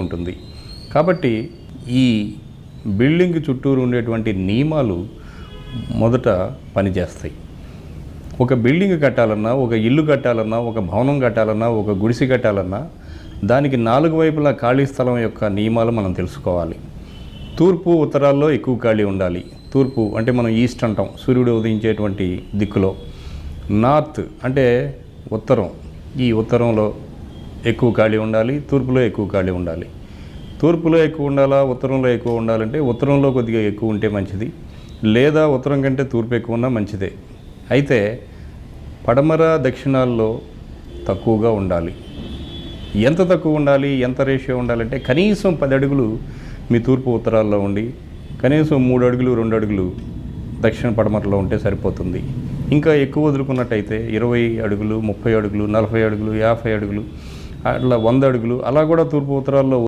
ఉంటుంది. కాబట్టి ఈ బిల్డింగ్ చుట్టూరు ఉండేటువంటి నియమాలు మొదట పనిచేస్తాయి. ఒక బిల్డింగ్ కట్టాలన్నా ఒక ఇల్లు కట్టాలన్నా ఒక భవనం కట్టాలన్నా ఒక గుడిసె కట్టాలన్నా దానికి నాలుగు వైపులా ఖాళీ స్థలం యొక్క నియమాలు మనం తెలుసుకోవాలి. తూర్పు ఉత్తరాల్లో ఎక్కువ ఖాళీ ఉండాలి. తూర్పు అంటే మనం ఈస్ట్ అంటాం సూర్యుడు ఉదయించేటువంటి దిక్కులో. నార్త్ అంటే ఉత్తరం. ఈ ఉత్తరంలో ఎక్కువ ఖాళీ ఉండాలి తూర్పులో ఎక్కువ ఖాళీ ఉండాలి. తూర్పులో ఎక్కువ ఉండాలా ఉత్తరంలో ఎక్కువ ఉండాలంటే ఉత్తరంలో కొద్దిగా ఎక్కువ ఉంటే మంచిది. లేదా ఉత్తరం కంటే తూర్పు ఎక్కువ ఉన్నా మంచిదే. అయితే పడమర దక్షిణాల్లో తక్కువగా ఉండాలి. ఎంత తక్కువ ఉండాలి ఎంత రేషియో ఉండాలంటే కనీసం పది అడుగులు మీ తూర్పు ఉత్తరాల్లో ఉండి కనీసం మూడు అడుగులు రెండు అడుగులు దక్షిణ పడమరలో ఉంటే సరిపోతుంది. ఇంకా ఎక్కువ వదులుకున్నట్టయితే ఇరవై అడుగులు ముప్పై అడుగులు నలభై అడుగులు యాభై అడుగులు అట్లా వంద అడుగులు. అలా కూడా తూర్పు ఉత్తరాల్లో